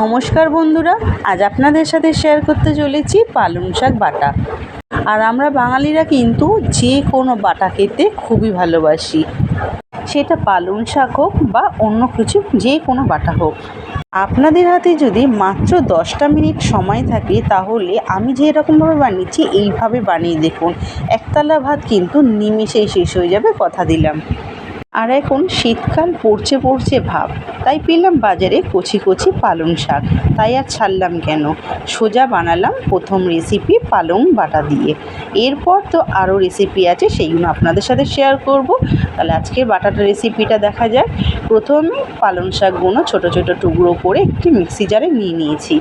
নমস্কার বন্ধুরা, আজ আপনাদের সাথে শেয়ার করতে চলেছি পালং শাক বাটা। আর আমরা বাঙালিরা কিন্তু যে কোনো বাটা খেতে খুবই ভালোবাসি। সেটা পালং শাক হোক বা অন্য কিছু, যে কোনো বাটা হোক। আপনাদের হাতে যদি মাত্র দশটা মিনিট সময় থাকে, তাহলে আমি যে এরকমভাবে বানিয়েছি, এইভাবে বানিয়ে দেখুন। একতলা ভাত কিন্তু নিমেষেই শেষ হয়ে যাবে, কথা দিলাম। আর এখন শীতকাল পড়ছে পড়ছে ভাব। তাই পেলাম বাজারে কচি কচি পালং শাক। তাই আর ছাড়লাম কেন? সোজা বানালাম প্রথম রেসিপি পালং বাটা দিয়ে। এরপর তো আরও রেসিপি আছে, সেইগুলো আপনাদের সাথে শেয়ার করব। তাহলে আজকের বাটাটা রেসিপিটা দেখা যাক। প্রথমে পালং শাকগুলো ছোট ছোট টুকরো করে একটি মিক্সি জারে নিয়ে নিয়েছি।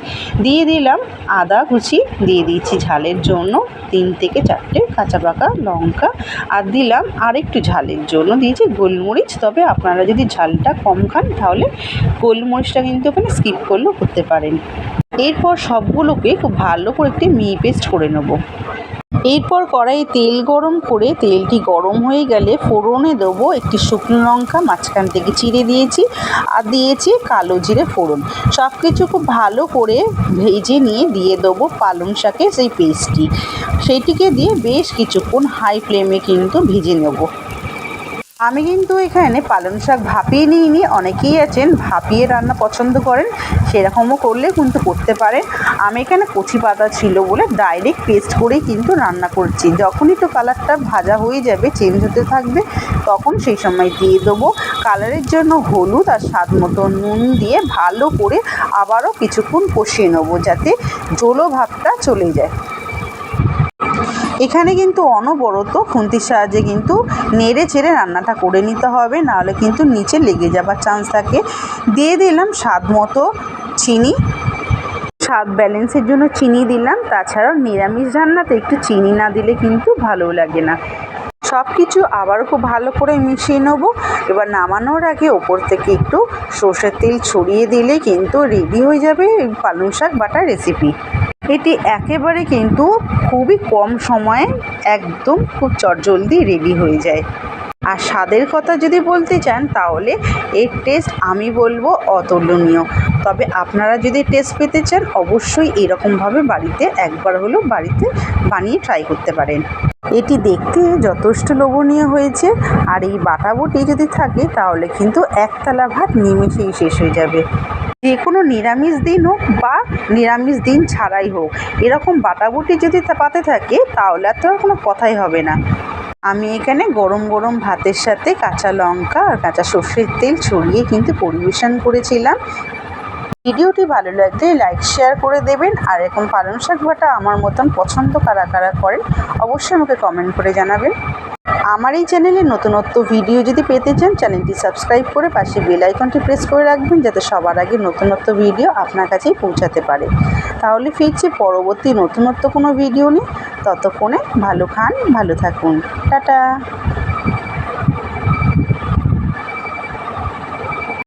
দিয়ে দিলাম আদা কুচি, দিয়ে দিয়েছি ঝালের জন্য তিন থেকে চারটে কাঁচা পাকা লঙ্কা। আর দিলাম আরেকটু ঝালের জন্য দিয়েছি গোলমরিচ, তবে আপনারা যদি ঝালটা কম খান, তাহলে গোলমরিচটা কিন্তু ওখানে স্কিপ করলেও করতে পারেন। এরপর সবগুলোকে খুব ভালো করে একটি মিহি পেস্ট করে নেব। এরপর কড়াইয়ে তেল গরম করে, তেলটি গরম হয়ে গেলে ফোড়নে দেবো একটি শুকনো লঙ্কা, মাঝখান থেকে চিড়ে দিয়েছি, আর দিয়েছি কালো জিরে ফোড়ন। সব কিছু খুব ভালো করে ভেজে নিয়ে দিয়ে দেবো পালং শাকের সেই পেস্টটি সেইটিকে দিয়ে বেশ কিছুক্ষণ হাই ফ্লেমে কিন্তু ভেজে নেব। আমি কিন্তু এখানে পালং শাক ভাপিয়ে নিইনি। অনেকেই আছেন ভাপিয়ে রান্না পছন্দ করেন, সেরকমও করলে কিন্তু করতে পারেন। আমি এখানে কচি পাতা ছিল বলে ডাইরেক্ট পেস্ট করেই কিন্তু রান্না করছি। যখনই তো কালারটা ভাজা হয়ে যাবে চেঞ্জ হতে থাকবে, তখন সেই সময় দিয়ে দেবো। কালারের জন্য হলুদ আর স্বাদ মতো নুন দিয়ে ভালো করে আবারও কিছুক্ষণ কষিয়ে নেব যাতে জলো ভাবটা চলে যায়। এখানে কিন্তু অনবরত খুন্তির সাহায্যে কিন্তু নেড়ে চেড়ে রান্নাটা করে নিতে হবে, নাহলে কিন্তু নিচে লেগে যাবার চান্স থাকে। দিয়ে দিলাম স্বাদ মতো চিনি। স্বাদ ব্যালেন্সের জন্য চিনি দিলাম, তাছাড়াও নিরামিষ রান্নাতে একটু চিনি না দিলে কিন্তু ভালো লাগে না। সব কিছু আবারও খুব ভালো করে মিশিয়ে নেব। এবার নামানোর আগে ওপর থেকে একটু সর্ষের তেল ছড়িয়ে দিলে কিন্তু রেডি হয়ে যাবে পালং শাক বাটার রেসিপি এটি একেবারে কিন্তু খুবই কম সময়ে একদম খুব চটজলদি রেডি হয়ে যায়। আর স্বাদের কথা যদি বলতে চান, তাহলে এর টেস্ট আমি বলব অতুলনীয়। তবে আপনারা যদি টেস্ট পেতে চান, অবশ্যই এরকমভাবে বাড়িতে একবার হলেও বাড়িতে বানিয়ে ট্রাই করতে পারেন। এটি দেখতে যথেষ্ট লোভনীয় হয়েছে। আর এই বাটাবুটি যদি থাকে, তাহলে কিন্তু একতলা ভাত নিমেষেই শেষ হয়ে যাবে। যে কোনো নিরামিষ দিন হোক বা নিরামিষ দিন ছাড়াই হোক। এরকম বাটাবুটি যদি পাতে থাকে, তাহলে আর তো আর কোনো কথাই হবে না। আমি এখানে গরম গরম ভাতের সাথে কাঁচা লঙ্কা আর কাঁচা সর্ষের তেল ছড়িয়ে কিন্তু পরিবেশন করেছিলাম। ভিডিওটি ভালো লাগলে লাইক, শেয়ার করে দেবেন আর এরকম পালং শাক বাটা আমার মতন পছন্দ কারা কারা করেন, অবশ্যই আমাকে কমেন্ট করে জানাবেন। আমার এই চ্যানেলে নতুনত্ব ভিডিও যদি পেতে চান, চ্যানেলটি সাবস্ক্রাইব করে পাশে বেল আইকনটি প্রেস করে রাখবেন যাতে সবার আগে নতুনত্ব ভিডিও আপনার কাছেই পৌঁছাতে পারে। তাহলে ফিরছি পরবর্তী নতুনত্ব কোনো ভিডিও নিয়ে। ততক্ষণে ভালো খান, ভালো থাকুন। টাটা!